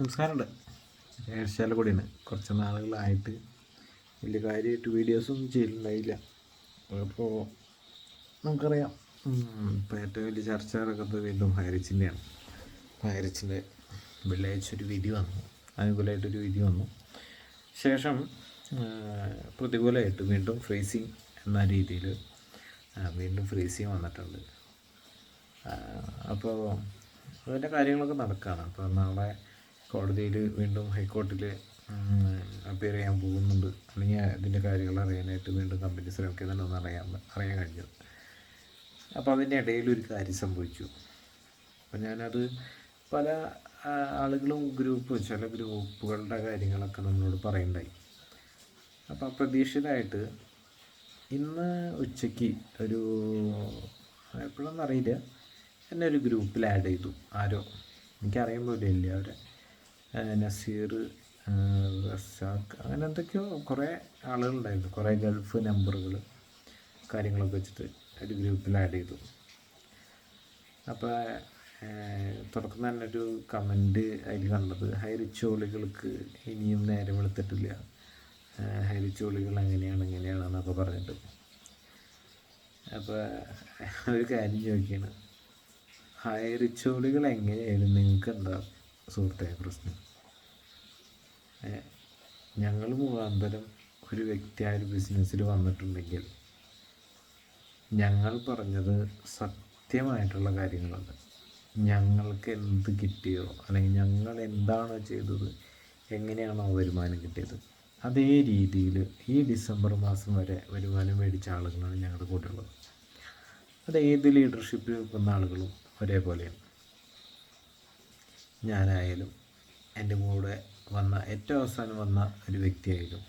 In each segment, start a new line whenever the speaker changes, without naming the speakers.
നമസ്കാരമുണ്ട്. ഏർശാല കൂടിയാണ്. കുറച്ച് നാളുകളായിട്ട് വലിയ കാര്യമായിട്ട് വീഡിയോസൊന്നും ചെയ്തിട്ടുണ്ടായില്ല. അപ്പോൾ നമുക്കറിയാം. ഇപ്പോൾ ഏറ്റവും വലിയ ചർച്ച നടക്കുന്നത് വീണ്ടും ഹൈറിച്ചിന്റെയാണ് ഹൈറിച്ചിന്റെ വെള്ളിയാഴ്ച ഒരു വിധി വന്നു. അനുകൂലമായിട്ടൊരു വിധി വന്നു. ശേഷം പ്രതികൂലമായിട്ട് വീണ്ടും ഫ്രീസിങ് എന്ന രീതിയിൽ വീണ്ടും ഫ്രീസിങ് വന്നിട്ടുണ്ട്. അപ്പോൾ അതിന്റെ കാര്യങ്ങളൊക്കെ നടക്കുകയാണ് അപ്പോൾ നാളെ കോടതിയിൽ വീണ്ടും ഹൈക്കോർട്ടിൽ അപ്പിയർ ചെയ്യാൻ പോകുന്നുണ്ട്. അല്ലെങ്കിൽ ഇതിന്റെ കാര്യങ്ങൾ അറിയാനായിട്ട് വീണ്ടും കമ്പനി ശ്രമിക്കുന്നുണ്ടെന്ന് അറിയാൻ അറിയാൻ കഴിഞ്ഞത്. അപ്പോൾ അതിന്റെ ഇടയിൽ ഒരു കാര്യം സംഭവിച്ചു. അപ്പോൾ ഞാനത് പല ആളുകളും ഗ്രൂപ്പ് ചില ഗ്രൂപ്പുകളുടെ കാര്യങ്ങളൊക്കെ നമ്മളോട് പറയുണ്ടായി അപ്പോൾ അപ്രതീക്ഷിതമായിട്ട് ഇന്ന് ഉച്ചയ്ക്ക് ഒരു എപ്പോഴൊന്നും അറിയില്ല എന്നെ ഒരു ഗ്രൂപ്പിൽ ആഡ് ചെയ്തു. ആരോ? എനിക്കറിയാൻ പോലും ഇല്ല അവരെ. നസീർ റസാഖ് അങ്ങനെ എന്തൊക്കെയോ കുറേ ആളുകളുണ്ടായിരുന്നു. കുറേ ഗൾഫ് നമ്പറുകൾ കാര്യങ്ങളൊക്കെ വെച്ചിട്ട് ഒരു ഗ്രൂപ്പിൽ ആഡ് ചെയ്തു. അപ്പോൾ തുടക്കം തന്നെ ഒരു കമന്റ് അതിൽ കണ്ടത് ഹൈറിച്ചോളികൾക്ക് ഇനിയും നേരം വെളുത്തിട്ടില്ല ഹൈറിച്ചോളികൾ അങ്ങനെയാണ് എന്നൊക്കെ പറഞ്ഞിട്ട്. അപ്പോൾ ഒരു കാര്യം ചോദിക്കുകയാണ് ഹൈറിച്ചോളികൾ എങ്ങനെയായാലും നിങ്ങൾക്ക് എന്താ സുഹൃത്തെ പ്രശ്നം. ഞങ്ങൾ മുഖാന്തരം ഒരു വ്യക്തി ആ ഒരു ബിസിനസ്സിൽ വന്നിട്ടുണ്ടെങ്കിൽ ഞങ്ങൾ പറഞ്ഞത് സത്യമായിട്ടുള്ള കാര്യങ്ങളാണ്. ഞങ്ങൾക്ക് എന്ത് കിട്ടിയോ അല്ലെങ്കിൽ ഞങ്ങൾ എന്താണോ ചെയ്തത് എങ്ങനെയാണോ വരുമാനം കിട്ടിയത് അതേ രീതിയിൽ ഈ ഡിസംബർ മാസം വരെ വരുമാനം മേടിച്ച ആളുകളാണ് ഞങ്ങളുടെ കൂട്ടുള്ളത് ഉള്ളത് അത് ഏത് ലീഡർഷിപ്പിൽ നിൽക്കുന്ന ആളുകളും ഒരേപോലെയാണ്. ഞാനായാലും എന്റെ കൂടെ വന്ന ഏറ്റവും അവസാനം വന്ന ഒരു വ്യക്തിയായാലും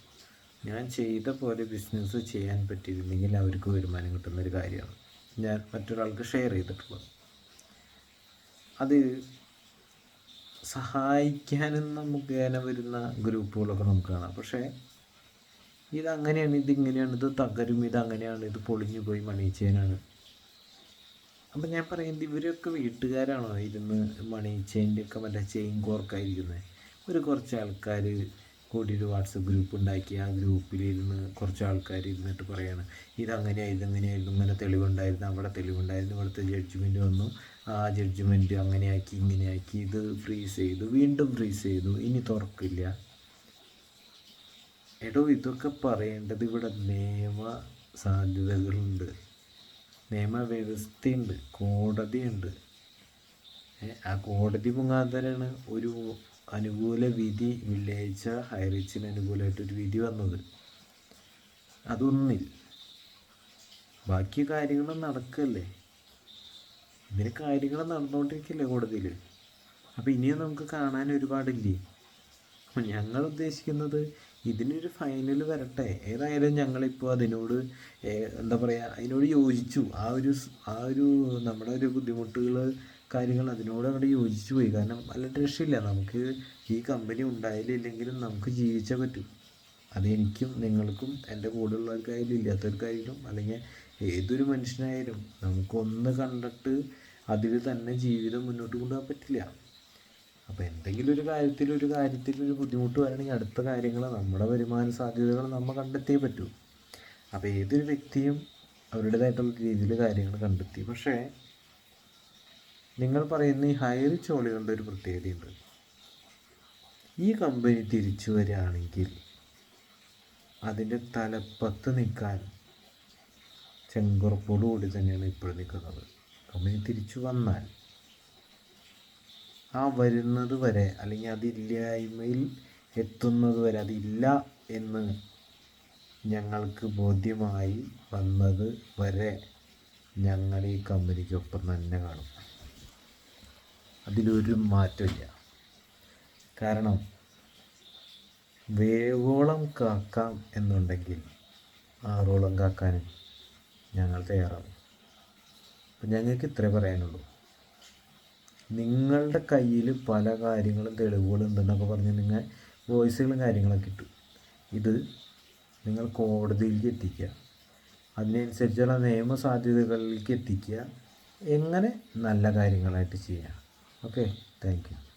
ഞാൻ ചെയ്ത പോലെ ബിസിനസ് ചെയ്യാൻ പറ്റിയിരുന്നെങ്കിൽ അവർക്ക് വരുമാനം കിട്ടുന്ന ഒരു കാര്യമാണ്. ഞാൻ മറ്റൊരാൾക്ക് ഷെയർ ചെയ്തിട്ടുള്ളത്. അത് സഹായിക്കാനെന്ന മുഖേന വരുന്ന ഗ്രൂപ്പുകളൊക്കെ നമുക്ക് കാണാം. പക്ഷേ ഇതങ്ങനെയാണ് ഇതിങ്ങനെയാണ് ഇത് തകരും ഇതങ്ങനെയാണ് ഇത് പൊളിഞ്ഞു പോയി മണിച്ചേനാണ് അപ്പം ഞാൻ പറയുന്നത് ഇവരൊക്കെ വീട്ടുകാരാണോ ഇരുന്ന് മണി ചെയിന്റെ ഒക്കെ മറ്റേ ചെയിൻ കോർക്കായിരിക്കുന്നത് ഒരു കുറച്ച് ആൾക്കാർ കൂടി ഒരു വാട്സപ്പ് ഗ്രൂപ്പ് ഉണ്ടാക്കി ആ ഗ്രൂപ്പിലിരുന്ന് കുറച്ച് ആൾക്കാർ ഇരുന്നിട്ട് പറയാണ് ഇതങ്ങനെയായിരുന്നു ഇങ്ങനെയായിരുന്നു ഇങ്ങനെ തെളിവുണ്ടായിരുന്നു അവിടെ തെളിവുണ്ടായിരുന്നു ഇവിടുത്തെ ജഡ്ജ്മെന്റ് വന്നു ആ ജഡ്ജ്മെന്റ് അങ്ങനെയാക്കി ഇങ്ങനെയാക്കി ഇത് ഫ്രീസ് ചെയ്തു വീണ്ടും ഫ്രീസ് ചെയ്തു ഇനി തുറക്കില്ല. എടോ ഇതൊക്കെ പറയേണ്ടത് ഇവിടെ നിയമ സാധ്യതകളുണ്ട്. നിയമവ്യവസ്ഥയുണ്ട് കോടതിയുണ്ട്. ആ കോടതി മുഖാന്തരമാണ് ഒരു അനുകൂല വിധി വെള്ളിയാഴ്ച ഹൈറിച്ചിന് അനുകൂലമായിട്ടൊരു വിധി വന്നത്. അതൊന്നിൽ ബാക്കി കാര്യങ്ങൾ നടക്കല്ലേ? ഇതിന് കാര്യങ്ങൾ നടന്നുകൊണ്ടിരിക്കില്ലേ കോടതിയിൽ അപ്പോൾ ഇനിയും നമുക്ക് കാണാൻ ഒരുപാടില്ലേ? അപ്പോൾ ഞങ്ങൾ ഉദ്ദേശിക്കുന്നത് ഇതിനൊരു ഫൈനൽ വരട്ടെ. ഏതായാലും ഞങ്ങളിപ്പോൾ അതിനോട് എന്താ പറയുക അതിനോട് യോജിച്ചു. ആ ഒരു ആ ഒരു നമ്മുടെ ഒരു ബുദ്ധിമുട്ടുകൾ കാര്യങ്ങൾ അതിനോട് അങ്ങോട്ട് യോജിച്ചു പോയി. കാരണം നല്ല രക്ഷയില്ല. നമുക്ക് ഈ കമ്പനി ഉണ്ടായാലും ഇല്ലെങ്കിലും നമുക്ക് ജീവിച്ചേ പറ്റൂ. അതെനിക്കും നിങ്ങൾക്കും എന്റെ കൂടെയുള്ളവർക്കായാലും ഇല്ലാത്തവർക്കായാലും അല്ലെങ്കിൽ ഏതൊരു മനുഷ്യനായാലും നമുക്കൊന്ന് കണ്ടിട്ട് അതിൽ തന്നെ ജീവിതം മുന്നോട്ട് കൊണ്ടുപോകാൻ പറ്റില്ല. അപ്പോൾ എന്തെങ്കിലും ഒരു കാര്യത്തിൽ ഒരു കാര്യത്തിൽ ഒരു ബുദ്ധിമുട്ട് വരണമെങ്കിൽ അടുത്ത കാര്യങ്ങൾ നമ്മുടെ വരുമാന സാധ്യതകൾ നമ്മൾ കണ്ടെത്തിയേ പറ്റൂ. അപ്പോൾ ഏതൊരു വ്യക്തിയും അവരുടേതായിട്ടുള്ള രീതിയിൽ കാര്യങ്ങൾ കണ്ടെത്തി. പക്ഷേ നിങ്ങൾ പറയുന്ന ഈ ഹയർ ചോളികളുടെ ഒരു പ്രത്യേകതയുണ്ട്. ഈ കമ്പനി തിരിച്ചു വരികയാണെങ്കിൽ അതിന്റെ തലപ്പത്ത് നിൽക്കാൻ ചെങ്കുറപ്പോടുകൂടി തന്നെയാണ് ഇപ്പോൾ നിൽക്കുന്നത്. കമ്പനി തിരിച്ചു വന്നാൽ ആ വരുന്നത് വരെ അല്ലെങ്കിൽ അതില്ലായ്മയിൽ എത്തുന്നത് വരെ അതില്ല എന്ന് ഞങ്ങൾക്ക് ബോധ്യമായി വന്നത് വരെ ഞങ്ങൾ ഈ കമ്പനിക്കൊപ്പം തന്നെ കാണും. അതിലൊരു മാറ്റമില്ല. കാരണം വേവോളം കാക്കാം എന്നുണ്ടെങ്കിൽ ആറോളം കാക്കാനും ഞങ്ങൾ തയ്യാറാണ് അപ്പം ഞങ്ങൾക്ക് ഇത്രേ പറയാനുള്ളൂ. നിങ്ങളുടെ കയ്യിൽ പല കാര്യങ്ങളും തെളിവുകളുണ്ടെന്നൊക്കെ പറഞ്ഞ് നിങ്ങൾ വോയിസുകളും കാര്യങ്ങളൊക്കെ കിട്ടും ഇത് നിങ്ങൾ കോടതിയിലേക്ക് എത്തിക്കുക. അതിനനുസരിച്ചുള്ള നിയമ സാധ്യതകളിലേക്ക് എത്തിക്കുക. എങ്ങനെ? നല്ല കാര്യങ്ങളായിട്ട് ചെയ്യുക. Okay thank you